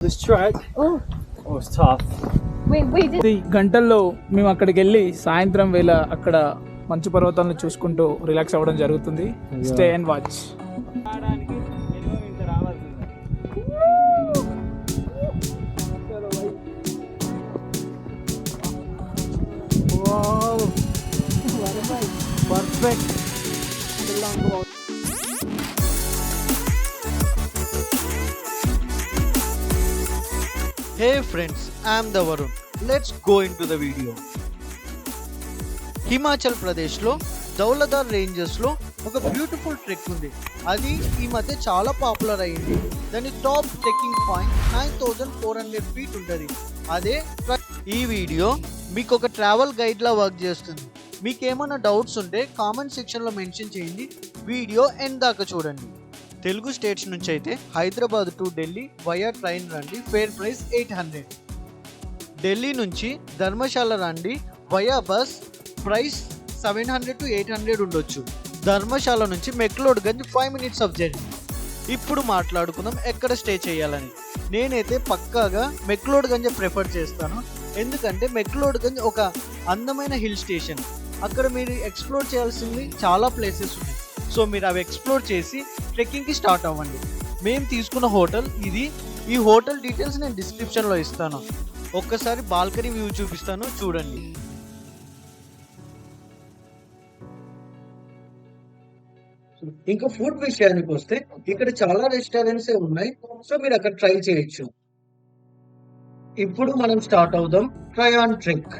This track, Oh, oh, it's tough. wait, wait. ఇది గంటల్లో మేము అక్కడికి వెళ్ళి సాయంత్రం వేళ అక్కడ మంచు పర్వతాలను చూసుకుంటూ రిలాక్స్ అవ్వడం జరుగుతుంది. Stay and watch perfect Hey friends, I the the Varun. Let's go into the video. Himachal ప్రదేశ్లో దౌలదార్ రేంజెస్లో ఒక బ్యూటిఫుల్ ట్రెక్ ఉంది. అది ఈ మధ్య చాలా పాపులర్ అయింది దాని top trekking point nine thousand four hundred feet ఉంటుంది అదే ఈ వీడియో మీకు ఒక ట్రావెల్ గైడ్లా వర్క్ చేస్తుంది. మీకు ఏమైనా డౌట్స్ ఉంటే కామెంట్ సెక్షన్లో మెన్షన్ చేయండి. వీడియో ఎండ్ దాకా చూడండి. తెలుగు స్టేట్స్ నుంచి అయితే Hyderabad to Delhi via train రండి. Fare price eight hundred Delhi నుంచి ధర్మశాల రండి via bus price seven hundred to eight hundred ఉండొచ్చు. ధర్మశాల నుంచి McLeodganj five minutes of journey ఇప్పుడు మాట్లాడుకుందాం ఎక్కడ స్టే చేయాలని. నేనైతే పక్కాగా మెక్లోడ్గంజ్ ప్రిఫర్ చేస్తాను. ఎందుకంటే మెక్లోడ్గంజ్ ఒక అందమైన హిల్ స్టేషన్ అక్కడ మీరు ఎక్స్ప్లోర్ చేయాల్సింది చాలా ప్లేసెస్ ఉన్నాయి. సో మీరు అవి ఎక్స్ప్లోర్ చేసి ట్రెక్కింగ్కి స్టార్ట్ అవ్వండి. మేము తీసుకున్న హోటల్ ఇది. ఈ హోటల్ డీటెయిల్స్ నేను డిస్క్రిప్షన్లో ఇస్తాను. ఒక్కసారి బాల్కనీ వ్యూ చూపిస్తాను చూడండి. ఇంకా ఫుడ్ విషయానికి వస్తే ఇక్కడ చాలా రెస్టారెంట్స్ ఉన్నాయి. సో మీరు అక్కడ ట్రై చేయొచ్చు. ఇప్పుడు మనం స్టార్ట్ అవుదాం. Triund trek.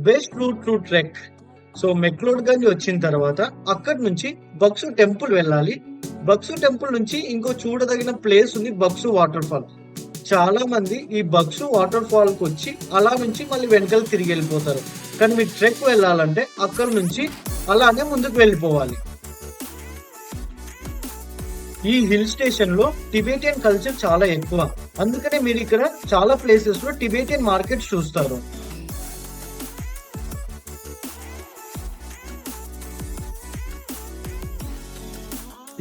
Best route to trek. So McLeodganj వచ్చిన తర్వాత అక్కడి నుంచి బక్సు టెంపుల్ వెళ్ళాలి. బక్సు టెంపుల్ నుంచి ఇంకో చూడదగిన ప్లేస్ ఉంది బక్సు వాటర్ ఫాల్. చాలా మంది ఈ బక్సు వాటర్ ఫాల్కు వచ్చి అలా నుంచి మళ్ళీ వెనకాల తిరిగి వెళ్ళిపోతారు. కానీ మీరు ట్రెక్ వెళ్ళాలంటే అక్కడ నుంచి అలానే ముందుకు వెళ్ళిపోవాలి. ఈ హిల్ స్టేషన్లో టిబేటియన్ కల్చర్ చాలా ఎక్కువ. అందుకనే మీరు ఇక్కడ చాలా ప్లేసెస్లో టిబేటియన్ మార్కెట్ చూస్తారు.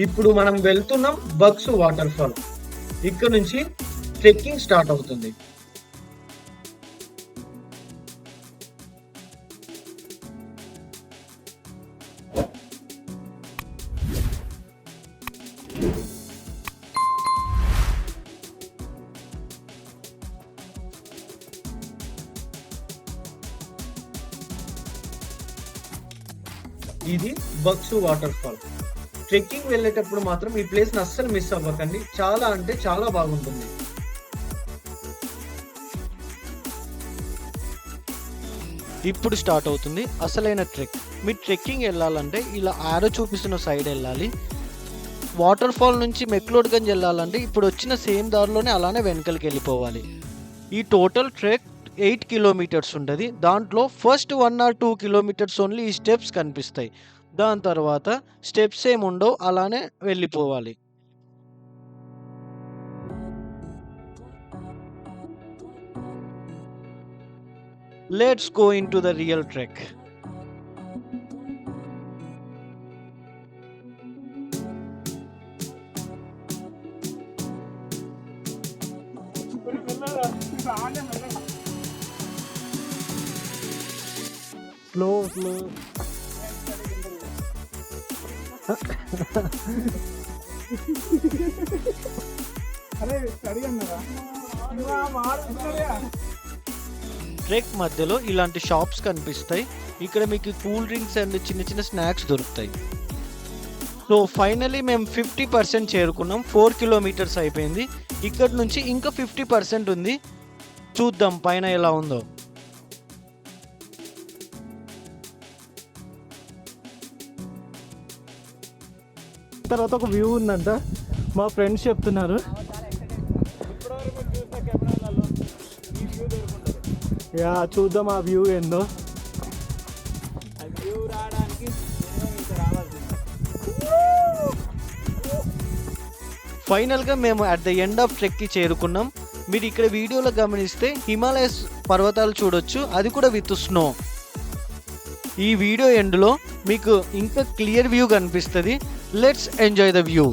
ఇప్పుడు మనం వెళ్తున్నాం బక్స్ వాటర్ ఫాల్. ఇక్కడ నుంచి ట్రెక్కింగ్ స్టార్ట్ అవుతుంది. ఇది బక్సు వాటర్ ఫాల్. ట్రెక్కింగ్ వెళ్ళేటప్పుడు మాత్రం ఈ ప్లేస్ అస్సలు మిస్ అవ్వకండి. చాలా అంటే చాలా బాగుంటుంది. ఇప్పుడు స్టార్ట్ అవుతుంది అసలైన ట్రెక్. మీరు ట్రెక్కింగ్ వెళ్ళాలంటే ఇలా ఆరో చూపిస్తున్న సైడ్ వెళ్ళాలి. వాటర్ ఫాల్ నుంచి మెక్లోడ్గంజ్ వెళ్ళాలంటే ఇప్పుడు వచ్చిన సేమ్ దారిలోనే అలానే వెనకలికి వెళ్ళిపోవాలి. ఈ టోటల్ ట్రెక్ ఎయిట్ కిలోమీటర్స్ ఉంటుంది. దాంట్లో first one or two kilometres only ఈ స్టెప్స్ కనిపిస్తాయి. దాని తర్వాత స్టెప్స్ ఏమి ఉండవు అలానే వెళ్ళిపోవాలి. Let's go into the real trek slow slow trek మధ్యలో ఇలాంటి షాప్స్ కనిపిస్తాయి. ఇక్కడ మీకు కూల్ డ్రింక్స్ అండ్ చిన్న చిన్న స్నాక్స్ దొరుకుతాయి. సో ఫైనలీ మేము ఫిఫ్టీ పర్సెంట్ చేరుకున్నాం. ఫోర్ కిలోమీటర్స్ అయిపోయింది. ఇక్కడ నుంచి ఇంకా ఫిఫ్టీ పర్సెంట్ ఉంది. చూద్దాం పైన ఎలా ఉందో. తర్వాత ఒక వ్యూ ఉందంట. మా ఫ్రెండ్స్ చెప్తున్నారు. యా చూద్దాం ఆ వ్యూ ఏందో. ఫైనల్గా మేము అట్ ద ఎండ్ ఆఫ్ ట్రెక్కి చేరుకున్నాం. మీరు ఇక్కడ వీడియోలో గమనిస్తే హిమాలయస్ పర్వతాలు చూడొచ్చు. అది కూడా విత్ స్నో ఈ వీడియో ఎండ్లో మీకు ఇంకా క్లియర్ వ్యూ కనిపిస్తుంది. Let's enjoy the view